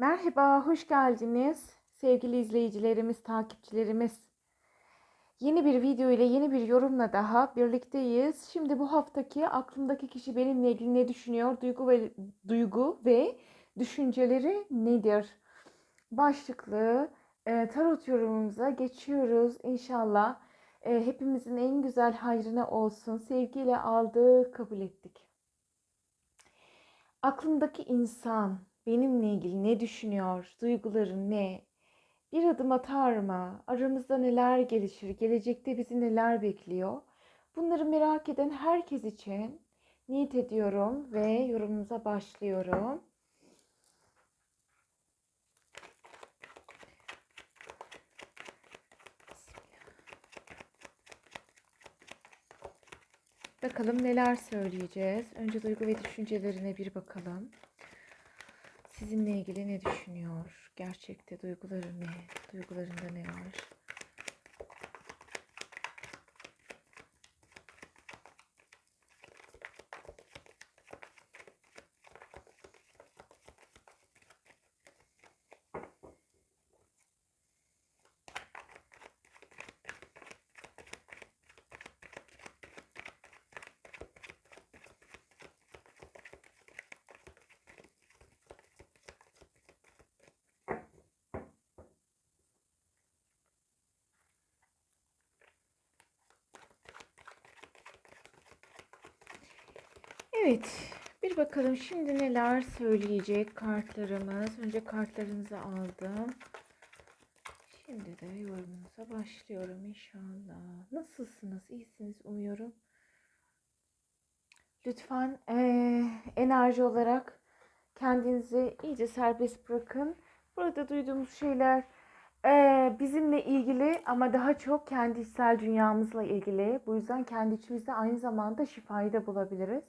Merhaba, hoş geldiniz sevgili izleyicilerimiz, takipçilerimiz. Yeni bir video ile yeni bir yorumla daha birlikteyiz. Şimdi bu haftaki aklımdaki kişi benimle ilgili ne düşünüyor? Duygu ve duygu ve düşünceleri nedir? Başlıklı e, tarot yorumumuza geçiyoruz inşallah. E, hepimizin en güzel hayrına olsun. Sevgiyle aldık, kabul ettik. Aklımdaki insan benimle ilgili ne düşünüyor, duyguları ne? Bir adım atar mı? Aramızda neler gelişir? Gelecekte bizi neler bekliyor? Bunları merak eden herkes için niyet ediyorum ve yorumumuza başlıyorum. Bakalım neler söyleyeceğiz. Önce duygu ve düşüncelerine bir bakalım. Sizinle ilgili ne düşünüyor? Gerçekte duyguları ne? Duygularında ne var? Evet, bir bakalım şimdi neler söyleyecek kartlarımız. Önce kartlarınızı aldım. Şimdi de yorumunuza başlıyorum inşallah. Nasılsınız? İyisiniz umuyorum. Lütfen eee, enerji olarak kendinizi iyice serbest bırakın. Burada duyduğumuz şeyler eee, bizimle ilgili ama daha çok kendi içsel dünyamızla ilgili. Bu yüzden kendi içimizde aynı zamanda şifayı da bulabiliriz.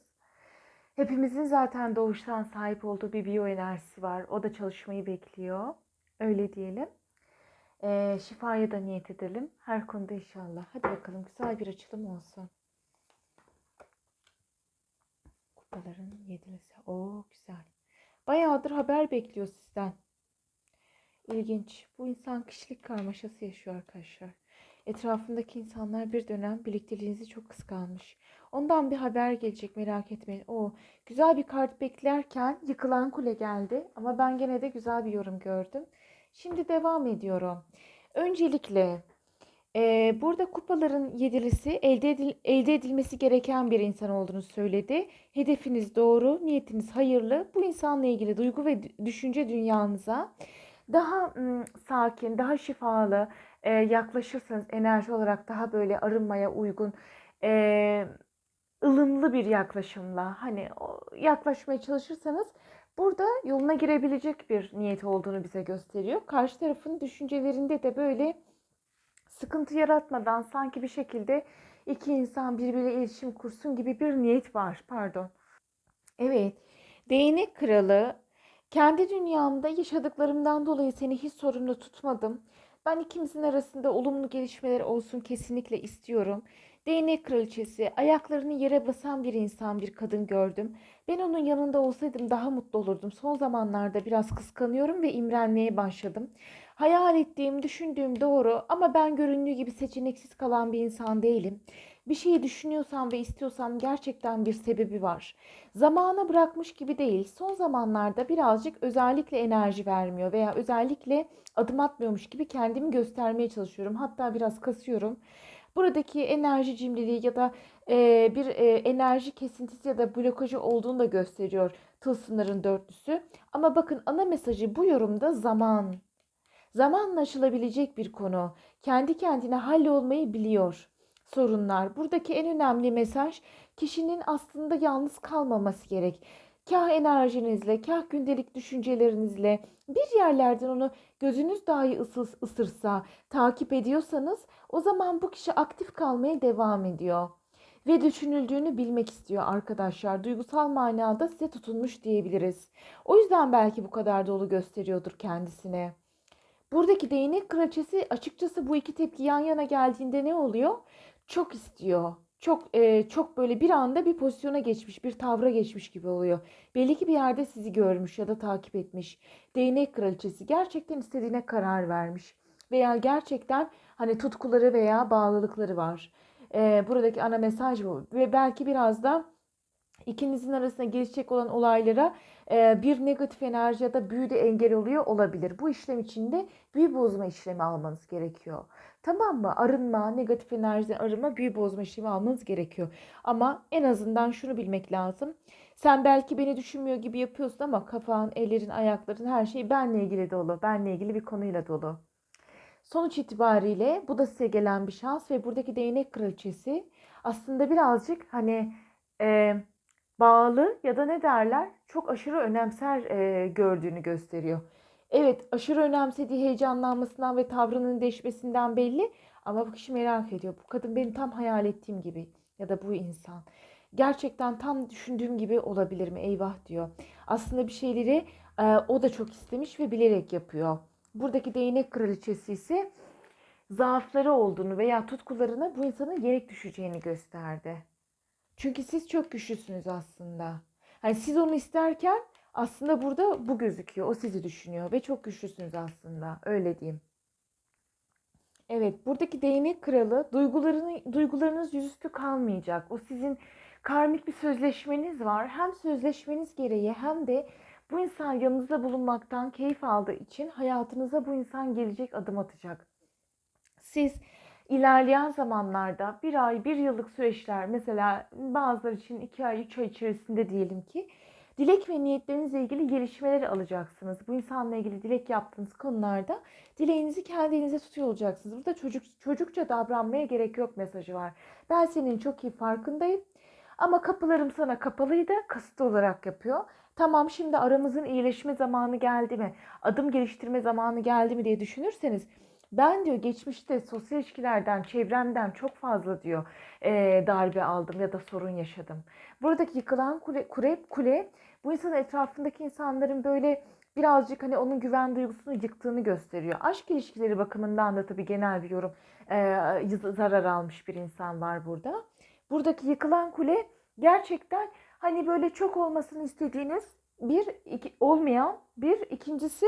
Hepimizin zaten doğuştan sahip olduğu bir biyoenerjisi var. O da çalışmayı bekliyor. Öyle diyelim. Ee, şifaya da niyet edelim. Her konuda inşallah. Hadi bakalım güzel bir açılım olsun. Kupaların yedilisi. Oo güzel. Bayağıdır haber bekliyor sizden. İlginç. Bu insan kişilik karmaşası yaşıyor arkadaşlar. Etrafındaki insanlar bir dönem birlikteliğinizi çok kıskanmış. Ondan bir haber gelecek merak etmeyin. O güzel bir kart beklerken yıkılan kule geldi ama ben gene de güzel bir yorum gördüm. Şimdi devam ediyorum. Öncelikle e, burada kupaların yedilisi elde, edil, elde edilmesi gereken bir insan olduğunu söyledi. Hedefiniz doğru, niyetiniz hayırlı. Bu insanla ilgili duygu ve düşünce dünyanıza daha ım, sakin, daha şifalı e, yaklaşırsanız enerji olarak daha böyle arınmaya uygun e, ılımlı bir yaklaşımla hani yaklaşmaya çalışırsanız burada yoluna girebilecek bir niyet olduğunu bize gösteriyor. Karşı tarafın düşüncelerinde de böyle sıkıntı yaratmadan sanki bir şekilde iki insan birbiriyle iletişim kursun gibi bir niyet var. Pardon. Evet. Değnek kralı kendi dünyamda yaşadıklarımdan dolayı seni hiç sorumlu tutmadım. Ben ikimizin arasında olumlu gelişmeler olsun kesinlikle istiyorum. Değnek kraliçesi, ayaklarını yere basan bir insan, bir kadın gördüm. Ben onun yanında olsaydım daha mutlu olurdum. Son zamanlarda biraz kıskanıyorum ve imrenmeye başladım. Hayal ettiğim, düşündüğüm doğru ama ben göründüğü gibi seçeneksiz kalan bir insan değilim. Bir şeyi düşünüyorsam ve istiyorsam gerçekten bir sebebi var. Zamana bırakmış gibi değil. Son zamanlarda birazcık özellikle enerji vermiyor veya özellikle adım atmıyormuş gibi kendimi göstermeye çalışıyorum. Hatta biraz kasıyorum. Buradaki enerji cimriliği ya da e, bir e, enerji kesintisi ya da blokajı olduğunu da gösteriyor tılsımların dörtlüsü. Ama bakın ana mesajı bu yorumda zaman. Zamanla aşılabilecek bir konu. Kendi kendine hallolmayı biliyor sorunlar. Buradaki en önemli mesaj kişinin aslında yalnız kalmaması gerek. Kah enerjinizle, kah gündelik düşüncelerinizle bir yerlerden onu gözünüz dahi ısır, ısırsa, takip ediyorsanız o zaman bu kişi aktif kalmaya devam ediyor. Ve düşünüldüğünü bilmek istiyor arkadaşlar. Duygusal manada size tutunmuş diyebiliriz. O yüzden belki bu kadar dolu gösteriyordur kendisine. Buradaki değnek kraliçesi açıkçası bu iki tepki yan yana geldiğinde ne oluyor? Çok istiyor. çok e, çok böyle bir anda bir pozisyona geçmiş, bir tavra geçmiş gibi oluyor. Belli ki bir yerde sizi görmüş ya da takip etmiş. Değnek kraliçesi gerçekten istediğine karar vermiş veya gerçekten hani tutkuları veya bağlılıkları var. E, buradaki ana mesaj bu ve belki biraz da ikinizin arasında gelişecek olan olaylara bir negatif enerji ya da büyü de engel oluyor olabilir. Bu işlem içinde büyü bozma işlemi almanız gerekiyor. Tamam mı? Arınma, negatif enerjiden arınma, büyü bozma işlemi almanız gerekiyor. Ama en azından şunu bilmek lazım. Sen belki beni düşünmüyor gibi yapıyorsun ama kafan, ellerin, ayakların her şey benle ilgili dolu. Benle ilgili bir konuyla dolu. Sonuç itibariyle bu da size gelen bir şans ve buradaki değnek kraliçesi aslında birazcık hani e, bağlı ya da ne derler çok aşırı önemser e, gördüğünü gösteriyor. Evet aşırı önemsediği heyecanlanmasından ve tavrının değişmesinden belli ama bu kişi merak ediyor. Bu kadın beni tam hayal ettiğim gibi ya da bu insan gerçekten tam düşündüğüm gibi olabilir mi? Eyvah diyor. Aslında bir şeyleri e, o da çok istemiş ve bilerek yapıyor. Buradaki değnek kraliçesi ise zaafları olduğunu veya tutkularına bu insanın yenik düşeceğini gösterdi. Çünkü siz çok güçlüsünüz aslında. Hani siz onu isterken aslında burada bu gözüküyor. O sizi düşünüyor ve çok güçlüsünüz aslında. Öyle diyeyim. Evet, buradaki değnek kralı duygularını, duygularınız yüzüstü kalmayacak. O sizin karmik bir sözleşmeniz var. Hem sözleşmeniz gereği hem de bu insan yanınızda bulunmaktan keyif aldığı için hayatınıza bu insan gelecek adım atacak. Siz ilerleyen zamanlarda bir ay, bir yıllık süreçler mesela bazıları için iki ay, üç ay içerisinde diyelim ki dilek ve niyetlerinizle ilgili gelişmeleri alacaksınız. Bu insanla ilgili dilek yaptığınız konularda dileğinizi kendinize tutuyor olacaksınız. Burada çocuk çocukça davranmaya gerek yok mesajı var. Ben senin çok iyi farkındayım. Ama kapılarım sana kapalıydı. Kasıtlı olarak yapıyor. Tamam şimdi aramızın iyileşme zamanı geldi mi? Adım geliştirme zamanı geldi mi diye düşünürseniz ben diyor geçmişte sosyal ilişkilerden, çevremden çok fazla diyor e, darbe aldım ya da sorun yaşadım. Buradaki yıkılan kule, kule, kule bu insanın etrafındaki insanların böyle birazcık hani onun güven duygusunu yıktığını gösteriyor. Aşk ilişkileri bakımından da tabii genel bir yorum e, zarar almış bir insan var burada. Buradaki yıkılan kule gerçekten hani böyle çok olmasını istediğiniz bir iki, olmayan bir ikincisi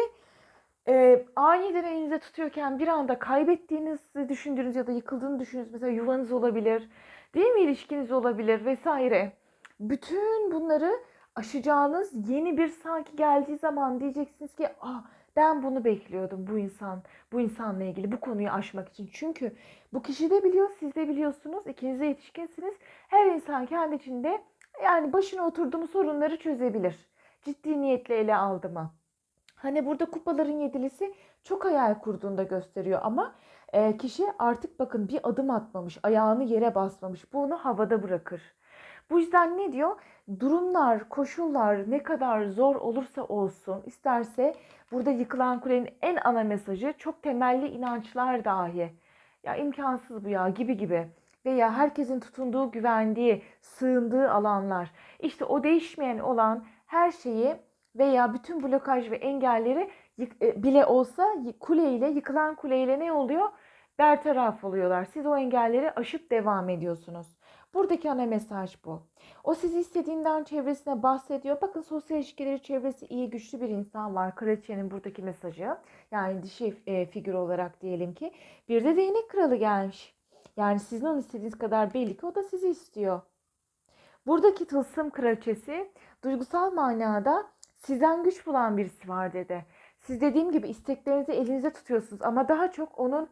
e, aniden elinize tutuyorken bir anda kaybettiğinizi düşündüğünüz ya da yıkıldığını düşündüğünüz mesela yuvanız olabilir, değil mi ilişkiniz olabilir vesaire. Bütün bunları aşacağınız yeni bir sanki geldiği zaman diyeceksiniz ki ah ben bunu bekliyordum bu insan, bu insanla ilgili bu konuyu aşmak için. Çünkü bu kişi de biliyor, siz de biliyorsunuz, ikiniz de yetişkinsiniz. Her insan kendi içinde yani başına oturduğu sorunları çözebilir. Ciddi niyetle ele aldı mı? Hani burada kupaların yedilisi çok hayal kurduğunda gösteriyor ama e, kişi artık bakın bir adım atmamış, ayağını yere basmamış. Bu onu havada bırakır. Bu yüzden ne diyor? Durumlar, koşullar ne kadar zor olursa olsun, isterse burada yıkılan kulenin en ana mesajı çok temelli inançlar dahi. Ya imkansız bu ya gibi gibi veya herkesin tutunduğu, güvendiği, sığındığı alanlar. İşte o değişmeyen olan her şeyi veya bütün blokaj ve engelleri e, bile olsa kule ile yıkılan kule ile ne oluyor? Bertaraf oluyorlar. Siz o engelleri aşıp devam ediyorsunuz. Buradaki ana mesaj bu. O sizi istediğinden çevresine bahsediyor. Bakın sosyal ilişkileri çevresi iyi güçlü bir insan var. Kraliçenin buradaki mesajı. Yani dişi e, figür olarak diyelim ki. Bir de değnek kralı gelmiş. Yani sizin onu istediğiniz kadar belli ki o da sizi istiyor. Buradaki tılsım kraliçesi duygusal manada sizden güç bulan birisi var dedi. Siz dediğim gibi isteklerinizi elinizde tutuyorsunuz ama daha çok onun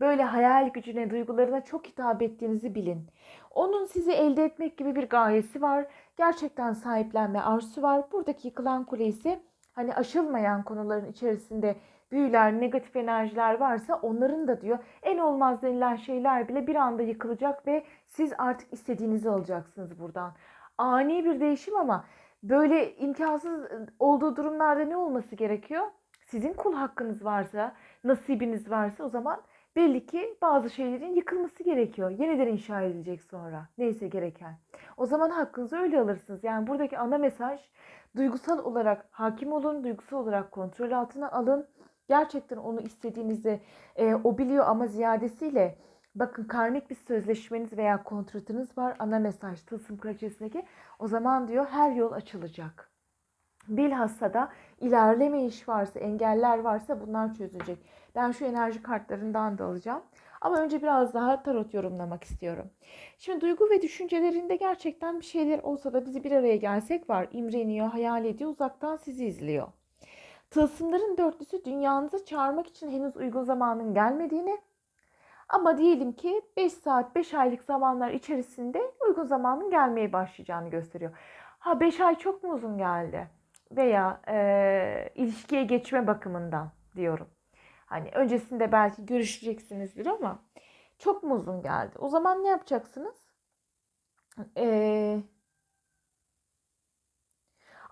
böyle hayal gücüne, duygularına çok hitap ettiğinizi bilin. Onun sizi elde etmek gibi bir gayesi var. Gerçekten sahiplenme arzusu var. Buradaki yıkılan kule ise hani aşılmayan konuların içerisinde büyüler, negatif enerjiler varsa onların da diyor en olmaz denilen şeyler bile bir anda yıkılacak ve siz artık istediğinizi alacaksınız buradan. Ani bir değişim ama böyle imkansız olduğu durumlarda ne olması gerekiyor? Sizin kul hakkınız varsa, nasibiniz varsa o zaman belli ki bazı şeylerin yıkılması gerekiyor. Yeniden inşa edilecek sonra. Neyse gereken. O zaman hakkınızı öyle alırsınız. Yani buradaki ana mesaj duygusal olarak hakim olun, duygusal olarak kontrol altına alın. Gerçekten onu istediğinizi e, o biliyor ama ziyadesiyle Bakın karmik bir sözleşmeniz veya kontratınız var. Ana mesaj tılsım kraliçesindeki. O zaman diyor her yol açılacak. Bilhassa da ilerleme iş varsa, engeller varsa bunlar çözülecek. Ben şu enerji kartlarından da alacağım. Ama önce biraz daha tarot yorumlamak istiyorum. Şimdi duygu ve düşüncelerinde gerçekten bir şeyler olsa da bizi bir araya gelsek var. İmreniyor, hayal ediyor, uzaktan sizi izliyor. Tılsımların dörtlüsü dünyanızı çağırmak için henüz uygun zamanın gelmediğini ama diyelim ki 5 saat 5 aylık zamanlar içerisinde uygun zamanın gelmeye başlayacağını gösteriyor. Ha 5 ay çok mu uzun geldi? Veya e, ilişkiye geçme bakımından diyorum. Hani öncesinde belki görüşeceksinizdir ama çok mu uzun geldi? O zaman ne yapacaksınız? Ee,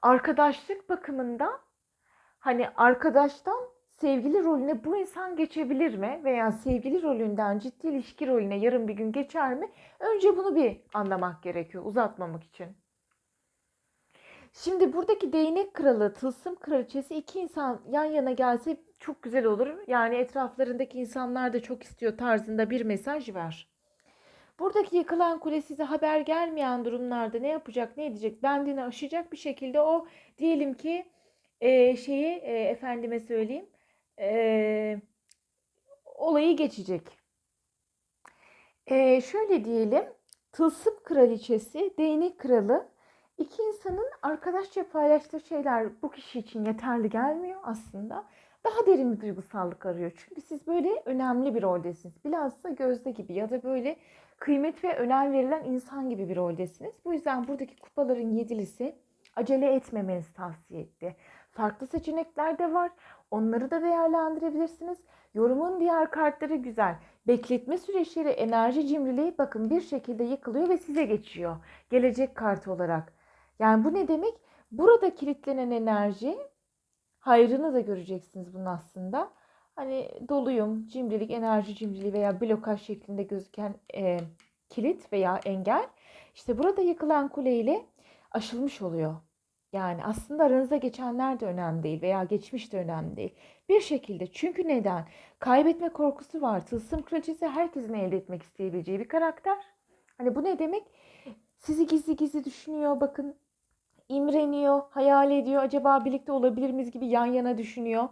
arkadaşlık bakımından hani arkadaştan sevgili rolüne bu insan geçebilir mi? Veya sevgili rolünden ciddi ilişki rolüne yarın bir gün geçer mi? Önce bunu bir anlamak gerekiyor uzatmamak için. Şimdi buradaki değnek kralı, tılsım kraliçesi iki insan yan yana gelse çok güzel olur. Yani etraflarındaki insanlar da çok istiyor tarzında bir mesaj var. Buradaki yıkılan kule size haber gelmeyen durumlarda ne yapacak, ne edecek, bendini aşacak bir şekilde o diyelim ki e, şeyi e, efendime söyleyeyim e, olayı geçecek. E, şöyle diyelim tılsım kraliçesi, değnek kralı iki insanın arkadaşça paylaştığı şeyler bu kişi için yeterli gelmiyor aslında. Daha derin bir duygusallık arıyor. Çünkü siz böyle önemli bir roldesiniz. Bilhassa gözde gibi ya da böyle kıymet ve önem verilen insan gibi bir roldesiniz. Bu yüzden buradaki kupaların yedilisi acele etmemenizi tavsiye etti. Farklı seçenekler de var. Onları da değerlendirebilirsiniz. Yorumun diğer kartları güzel. Bekletme süreçleri, enerji cimriliği bakın bir şekilde yıkılıyor ve size geçiyor. Gelecek kartı olarak. Yani bu ne demek? Burada kilitlenen enerji hayrını da göreceksiniz bunun aslında. Hani doluyum, cimrilik, enerji cimriliği veya blokaj şeklinde gözüken e, kilit veya engel. İşte burada yıkılan kule ile aşılmış oluyor. Yani aslında aranızda geçenler de önemli değil veya geçmiş de önemli değil. Bir şekilde çünkü neden? Kaybetme korkusu var. Tılsım kraliçesi herkesin elde etmek isteyebileceği bir karakter. Hani bu ne demek? Sizi gizli gizli düşünüyor. Bakın imreniyor, hayal ediyor. Acaba birlikte olabilir miyiz gibi yan yana düşünüyor.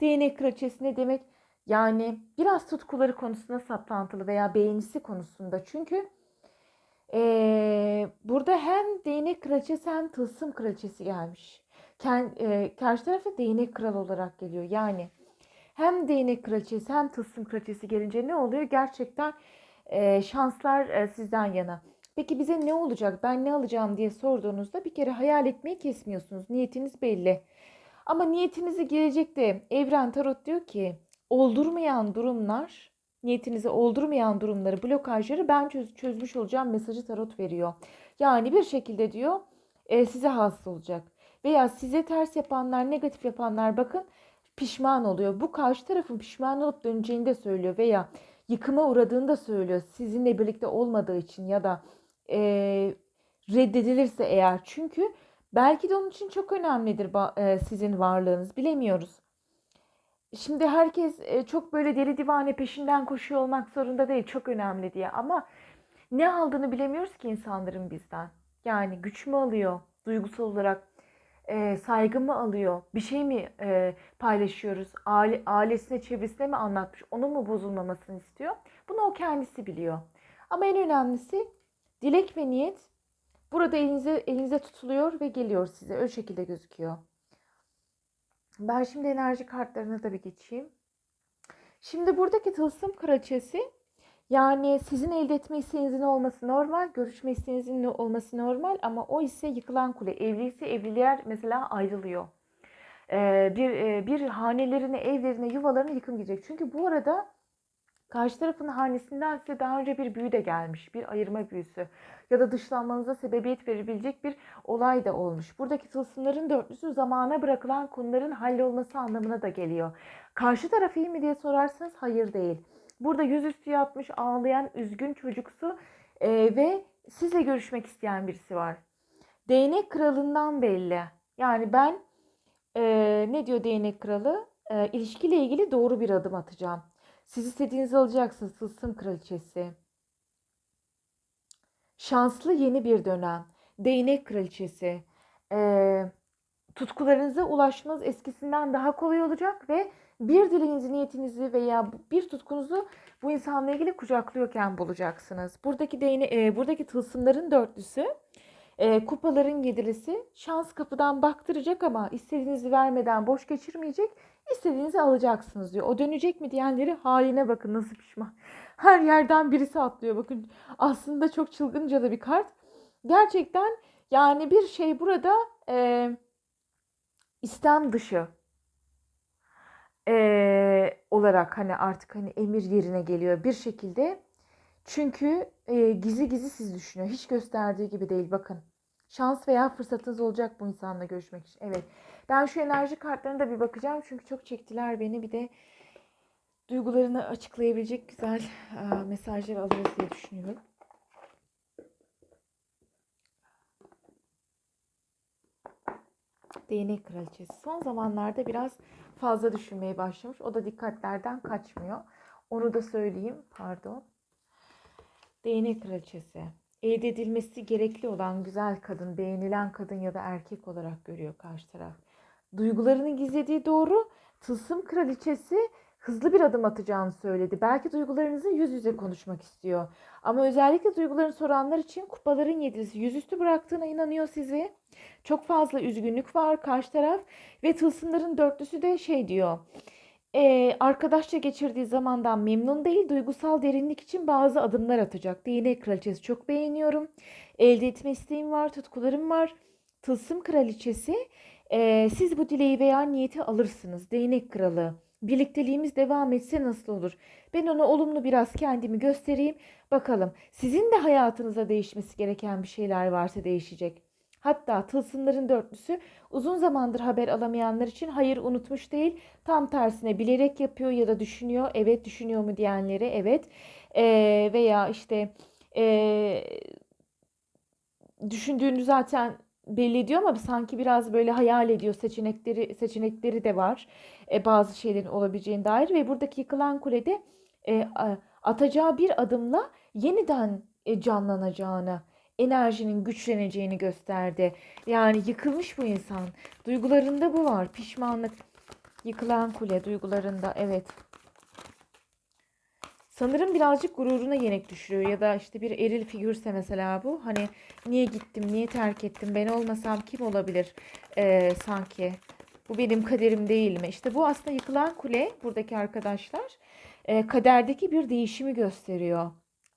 Değnek kraliçesi ne demek? Yani biraz tutkuları konusunda saplantılı veya beğenisi konusunda. Çünkü ee, burada hem değnek kraliçesi hem tılsım kraliçesi gelmiş. Kend, e, karşı tarafta değnek kral olarak geliyor. Yani hem değnek kraliçesi hem tılsım kraliçesi gelince ne oluyor? Gerçekten e, şanslar e, sizden yana. Peki bize ne olacak, ben ne alacağım diye sorduğunuzda bir kere hayal etmeyi kesmiyorsunuz. Niyetiniz belli. Ama niyetinizi gelecekte evren tarot diyor ki oldurmayan durumlar, niyetinizi oldurmayan durumları, blokajları ben çöz, çözmüş olacağım mesajı tarot veriyor. Yani bir şekilde diyor e, size hasıl olacak. Veya size ters yapanlar, negatif yapanlar bakın pişman oluyor. Bu karşı tarafın pişman olup döneceğini de söylüyor veya yıkıma uğradığını da söylüyor. Sizinle birlikte olmadığı için ya da e, reddedilirse eğer. Çünkü belki de onun için çok önemlidir e, sizin varlığınız. Bilemiyoruz. Şimdi herkes e, çok böyle deli divane peşinden koşuyor olmak zorunda değil. Çok önemli diye ama ne aldığını bilemiyoruz ki insanların bizden. Yani güç mü alıyor duygusal olarak e, saygı mı alıyor bir şey mi e, paylaşıyoruz Aile, ailesine çevresine mi anlatmış onun mu bozulmamasını istiyor bunu o kendisi biliyor ama en önemlisi dilek ve niyet burada elinize, elinize tutuluyor ve geliyor size öyle şekilde gözüküyor ben şimdi enerji kartlarına da bir geçeyim. Şimdi buradaki tılsım kraliçesi yani sizin elde etme isteğinizin olması normal, görüşme isteğinizin olması normal ama o ise yıkılan kule. Evli ise evliler mesela ayrılıyor. Ee, bir, e, bir hanelerine, evlerine, yuvalarına yıkım girecek. Çünkü bu arada Karşı tarafın hanesinden size daha önce bir büyü de gelmiş. Bir ayırma büyüsü. Ya da dışlanmanıza sebebiyet verebilecek bir olay da olmuş. Buradaki tılsımların dörtlüsü zamana bırakılan konuların hallolması anlamına da geliyor. Karşı taraf iyi mi diye sorarsanız hayır değil. Burada yüzüstü yatmış ağlayan üzgün çocuksu e, ve sizle görüşmek isteyen birisi var. Değnek kralından belli. Yani ben e, ne diyor değnek kralı? E, ilişkiyle ilgili doğru bir adım atacağım Siz istediğinizi alacaksınız. Tılsım kraliçesi. Şanslı yeni bir dönem. Değnek kraliçesi. Ee, tutkularınıza ulaşmanız eskisinden daha kolay olacak ve bir dileğinizi, niyetinizi veya bir tutkunuzu bu insanla ilgili kucaklıyorken bulacaksınız. Buradaki değne, e, buradaki tılsımların dörtlüsü, e, kupaların yedilisi şans kapıdan baktıracak ama istediğinizi vermeden boş geçirmeyecek. İstediğinizi alacaksınız diyor. O dönecek mi diyenleri haline bakın nasıl pişman. Her yerden birisi atlıyor. Bakın aslında çok çılgınca da bir kart. Gerçekten yani bir şey burada e, istem dışı e, olarak hani artık hani emir yerine geliyor bir şekilde. Çünkü e, gizli gizli siz düşünüyor. Hiç gösterdiği gibi değil bakın. Şans veya fırsatınız olacak bu insanla görüşmek için. Evet. Ben şu enerji kartlarına da bir bakacağım. Çünkü çok çektiler beni. Bir de duygularını açıklayabilecek güzel e, mesajlar alırız diye düşünüyorum. Değnek kraliçesi. Son zamanlarda biraz fazla düşünmeye başlamış. O da dikkatlerden kaçmıyor. Onu da söyleyeyim. Pardon. Değnek kraliçesi. Elde edilmesi gerekli olan güzel kadın, beğenilen kadın ya da erkek olarak görüyor karşı taraf. Duygularını gizlediği doğru. Tılsım kraliçesi hızlı bir adım atacağını söyledi. Belki duygularınızı yüz yüze konuşmak istiyor. Ama özellikle duygularını soranlar için kupaların yedilisi yüzüstü bıraktığına inanıyor sizi. Çok fazla üzgünlük var karşı taraf ve tılsımların dörtlüsü de şey diyor. E, arkadaşça geçirdiği zamandan memnun değil, duygusal derinlik için bazı adımlar atacak. Değnek kraliçesi çok beğeniyorum. Elde etme isteğim var, tutkularım var. Tılsım kraliçesi, e, siz bu dileği veya niyeti alırsınız. Değnek kralı. Birlikteliğimiz devam etse nasıl olur? Ben ona olumlu biraz kendimi göstereyim. Bakalım sizin de hayatınıza değişmesi gereken bir şeyler varsa değişecek. Hatta tılsımların dörtlüsü uzun zamandır haber alamayanlar için hayır unutmuş değil. Tam tersine bilerek yapıyor ya da düşünüyor. Evet düşünüyor mu diyenlere evet. Ee, veya işte ee, düşündüğünü zaten belli ediyor ama sanki biraz böyle hayal ediyor seçenekleri seçenekleri de var e, bazı şeylerin olabileceğine dair ve buradaki yıkılan kulede e, atacağı bir adımla yeniden e, canlanacağını enerjinin güçleneceğini gösterdi. Yani yıkılmış bu insan. Duygularında bu var. Pişmanlık. Yıkılan kule duygularında evet. Sanırım birazcık gururuna yenik düşürüyor ya da işte bir eril figürse mesela bu. Hani niye gittim, niye terk ettim, ben olmasam kim olabilir ee, sanki. Bu benim kaderim değil mi? İşte bu aslında yıkılan kule buradaki arkadaşlar e, kaderdeki bir değişimi gösteriyor.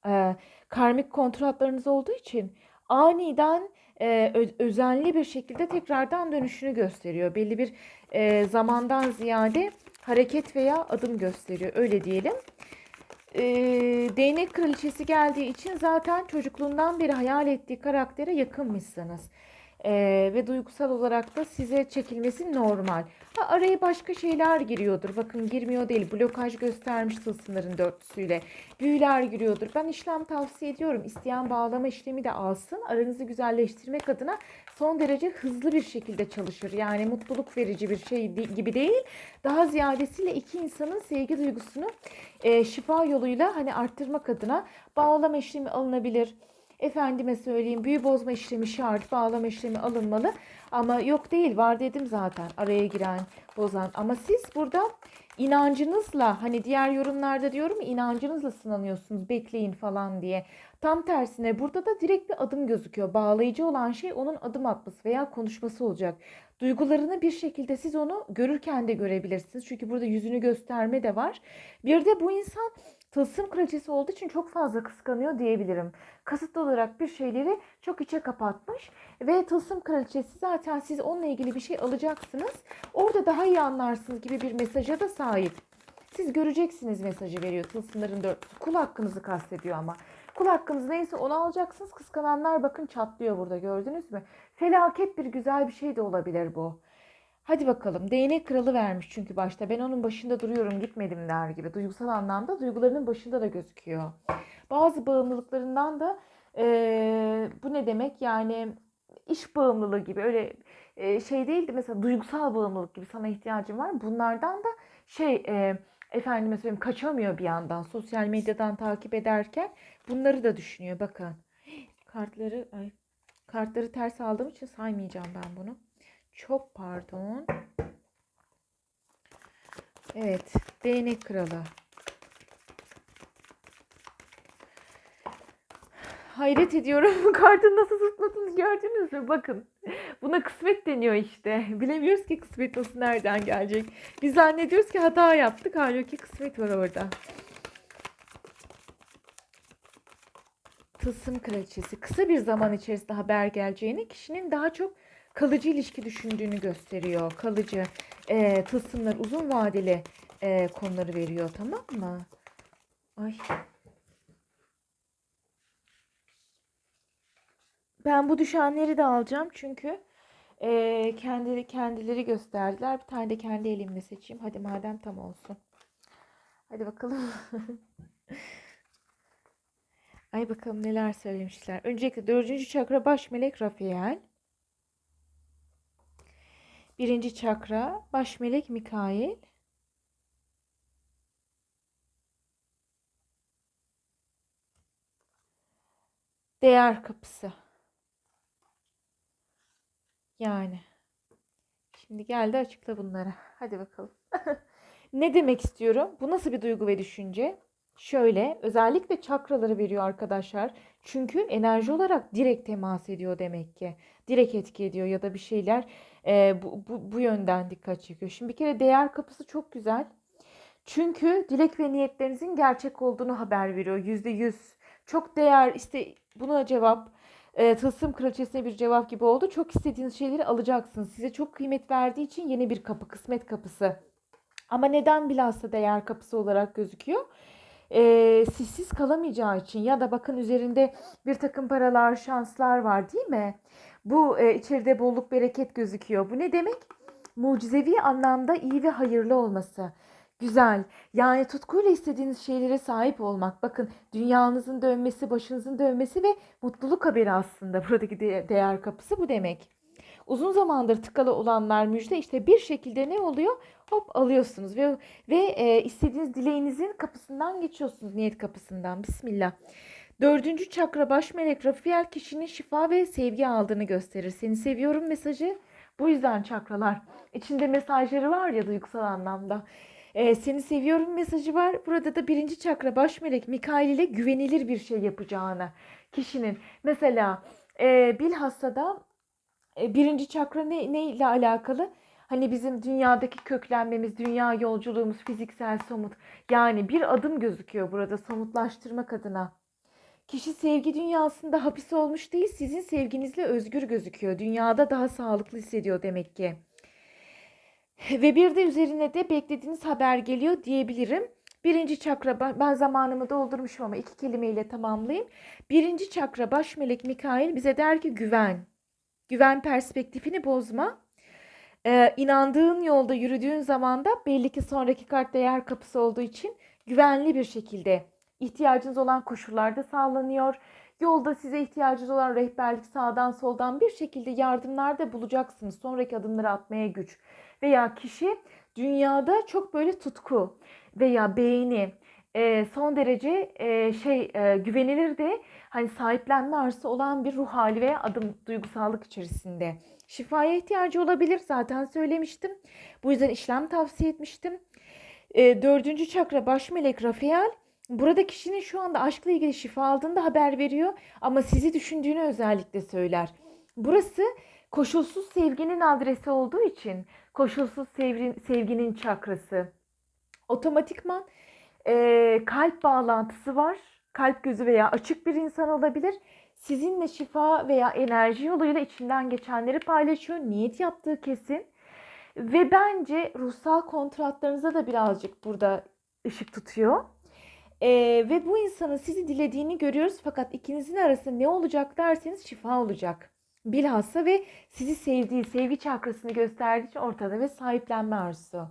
E, karmik kontratlarınız olduğu için aniden e, özenli bir şekilde tekrardan dönüşünü gösteriyor. Belli bir e, zamandan ziyade hareket veya adım gösteriyor. Öyle diyelim. E, değnek kraliçesi geldiği için zaten çocukluğundan beri hayal ettiği karaktere yakınmışsınız. Ee, ve duygusal olarak da size çekilmesi normal. Ha, araya başka şeyler giriyordur. Bakın girmiyor değil. Blokaj göstermiş tılsımların dörtlüsüyle. Büyüler giriyordur. Ben işlem tavsiye ediyorum. İsteyen bağlama işlemi de alsın. Aranızı güzelleştirmek adına son derece hızlı bir şekilde çalışır. Yani mutluluk verici bir şey gibi değil. Daha ziyadesiyle iki insanın sevgi duygusunu e, şifa yoluyla hani arttırmak adına bağlama işlemi alınabilir Efendime söyleyeyim büyü bozma işlemi şart, bağlama işlemi alınmalı. Ama yok değil var dedim zaten araya giren, bozan. Ama siz burada inancınızla hani diğer yorumlarda diyorum inancınızla sınanıyorsunuz bekleyin falan diye. Tam tersine burada da direkt bir adım gözüküyor. Bağlayıcı olan şey onun adım atması veya konuşması olacak. Duygularını bir şekilde siz onu görürken de görebilirsiniz. Çünkü burada yüzünü gösterme de var. Bir de bu insan tılsım kraliçesi olduğu için çok fazla kıskanıyor diyebilirim. Kasıtlı olarak bir şeyleri çok içe kapatmış ve tılsım kraliçesi zaten siz onunla ilgili bir şey alacaksınız. Orada daha iyi anlarsınız gibi bir mesaja da sahip. Siz göreceksiniz mesajı veriyor tılsımların dörtlüsü. Kul hakkınızı kastediyor ama. Kul hakkınız neyse onu alacaksınız. Kıskananlar bakın çatlıyor burada gördünüz mü? Felaket bir güzel bir şey de olabilir bu. Hadi bakalım. Değnek kralı vermiş çünkü başta. Ben onun başında duruyorum gitmedim der gibi. Duygusal anlamda duygularının başında da gözüküyor. Bazı bağımlılıklarından da e, bu ne demek? Yani iş bağımlılığı gibi öyle e, şey değildi. Mesela duygusal bağımlılık gibi sana ihtiyacım var. Bunlardan da şey e, efendime söyleyeyim kaçamıyor bir yandan. Sosyal medyadan takip ederken bunları da düşünüyor. Bakın. Kartları ay kartları ters aldığım için saymayacağım ben bunu. Çok pardon. Evet, değnek kralı. Hayret ediyorum. Kartı nasıl zıpladınız gördünüz mü? Bakın. Buna kısmet deniyor işte. Bilemiyoruz ki kısmet nasıl nereden gelecek. Biz zannediyoruz ki hata yaptık. Halbuki kısmet var orada. Tılsım kraliçesi. Kısa bir zaman içerisinde haber geleceğini kişinin daha çok kalıcı ilişki düşündüğünü gösteriyor. Kalıcı e, tılsımlar uzun vadeli e, konuları veriyor tamam mı? Ay. Ben bu düşenleri de alacağım çünkü e, kendileri kendileri gösterdiler. Bir tane de kendi elimle seçeyim. Hadi madem tam olsun. Hadi bakalım. Ay bakalım neler söylemişler. Öncelikle dördüncü çakra baş melek Rafael. Birinci çakra baş melek Mikail. Değer kapısı. Yani. Şimdi geldi açıkla bunları. Hadi bakalım. ne demek istiyorum? Bu nasıl bir duygu ve düşünce? Şöyle özellikle çakraları veriyor arkadaşlar. Çünkü enerji olarak direkt temas ediyor demek ki. Direkt etki ediyor ya da bir şeyler e, bu, bu, bu yönden dikkat çekiyor. Şimdi bir kere değer kapısı çok güzel. Çünkü dilek ve niyetlerinizin gerçek olduğunu haber veriyor. Yüzde yüz. Çok değer işte buna cevap e, tılsım kraliçesine bir cevap gibi oldu. Çok istediğiniz şeyleri alacaksınız. Size çok kıymet verdiği için yeni bir kapı, kısmet kapısı. Ama neden bilhassa değer kapısı olarak gözüküyor? E, sizsiz kalamayacağı için ya da bakın üzerinde bir takım paralar, şanslar var değil mi? Bu e, içeride bolluk bereket gözüküyor. Bu ne demek? Mucizevi anlamda iyi ve hayırlı olması. Güzel. Yani tutkuyla istediğiniz şeylere sahip olmak. Bakın dünyanızın dönmesi, başınızın dönmesi ve mutluluk haberi aslında. Buradaki de- değer kapısı bu demek. Uzun zamandır tıkalı olanlar müjde işte bir şekilde ne oluyor? Hop alıyorsunuz ve ve e, istediğiniz dileğinizin kapısından geçiyorsunuz niyet kapısından. Bismillah. Dördüncü çakra baş melek Rafael kişinin şifa ve sevgi aldığını gösterir. Seni seviyorum mesajı. Bu yüzden çakralar. içinde mesajları var ya duygusal anlamda. Ee, seni seviyorum mesajı var. Burada da birinci çakra baş melek Mikail ile güvenilir bir şey yapacağını kişinin. Mesela e, bilhassa da e, birinci çakra ne, ne ile alakalı? Hani bizim dünyadaki köklenmemiz, dünya yolculuğumuz, fiziksel somut. Yani bir adım gözüküyor burada somutlaştırmak adına. Kişi sevgi dünyasında hapis olmuş değil, sizin sevginizle özgür gözüküyor. Dünyada daha sağlıklı hissediyor demek ki. Ve bir de üzerine de beklediğiniz haber geliyor diyebilirim. Birinci çakra, ben zamanımı doldurmuşum ama iki kelimeyle tamamlayayım. Birinci çakra baş melek Mikail bize der ki güven. Güven perspektifini bozma. Ee, inandığın yolda yürüdüğün zaman da belli ki sonraki kart değer kapısı olduğu için güvenli bir şekilde ihtiyacınız olan koşullarda sağlanıyor. Yolda size ihtiyacınız olan rehberlik sağdan soldan bir şekilde yardımlarda bulacaksınız. Sonraki adımları atmaya güç. Veya kişi dünyada çok böyle tutku veya beğeni e, son derece e, şey e, güvenilir de hani sahiplenme arzusu olan bir ruh hali veya adım duygusallık içerisinde. Şifaya ihtiyacı olabilir zaten söylemiştim. Bu yüzden işlem tavsiye etmiştim. E, dördüncü çakra baş melek Rafael Burada kişinin şu anda aşkla ilgili şifa aldığında haber veriyor ama sizi düşündüğünü özellikle söyler. Burası koşulsuz sevginin adresi olduğu için koşulsuz sevginin, sevginin çakrası. Otomatikman e, kalp bağlantısı var. Kalp gözü veya açık bir insan olabilir. Sizinle şifa veya enerji yoluyla içinden geçenleri paylaşıyor. Niyet yaptığı kesin. Ve bence ruhsal kontratlarınıza da birazcık burada ışık tutuyor. Ee, ve bu insanın sizi dilediğini görüyoruz fakat ikinizin arasında ne olacak derseniz şifa olacak. Bilhassa ve sizi sevdiği, sevgi çakrasını gösterdiği için ortada ve sahiplenme arzusu.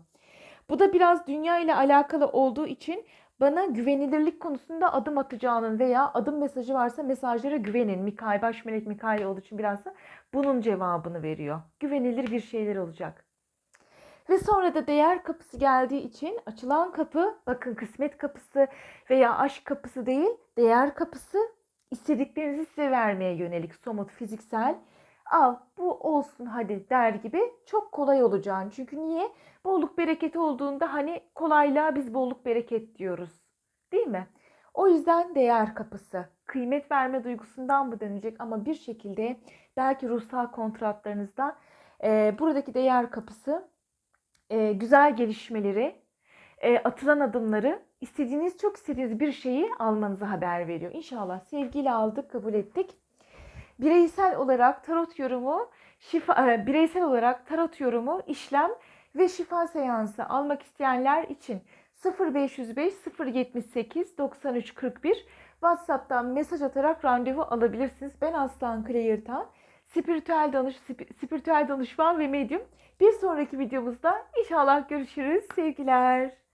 Bu da biraz dünya ile alakalı olduğu için bana güvenilirlik konusunda adım atacağının veya adım mesajı varsa mesajlara güvenin. Mikail, baş melek Mikail olduğu için biraz da bunun cevabını veriyor. Güvenilir bir şeyler olacak. Ve sonra da değer kapısı geldiği için açılan kapı bakın kısmet kapısı veya aşk kapısı değil değer kapısı istediklerinizi size vermeye yönelik somut fiziksel al bu olsun hadi der gibi çok kolay olacağını. Çünkü niye? Bolluk bereket olduğunda hani kolaylığa biz bolluk bereket diyoruz. Değil mi? O yüzden değer kapısı. Kıymet verme duygusundan mı dönecek ama bir şekilde belki ruhsal kontratlarınızda e, buradaki değer kapısı e, güzel gelişmeleri, e, atılan adımları, istediğiniz çok istediğiniz bir şeyi almanızı haber veriyor. İnşallah sevgiyle aldık, kabul ettik. Bireysel olarak tarot yorumu, şifa, e, bireysel olarak tarot yorumu, işlem ve şifa seansı almak isteyenler için 0505 078 93 41 WhatsApp'tan mesaj atarak randevu alabilirsiniz. Ben Aslan Clear'tan spiritüel danış spi- spiritüel danışman ve medyum. Bir sonraki videomuzda inşallah görüşürüz. Sevgiler.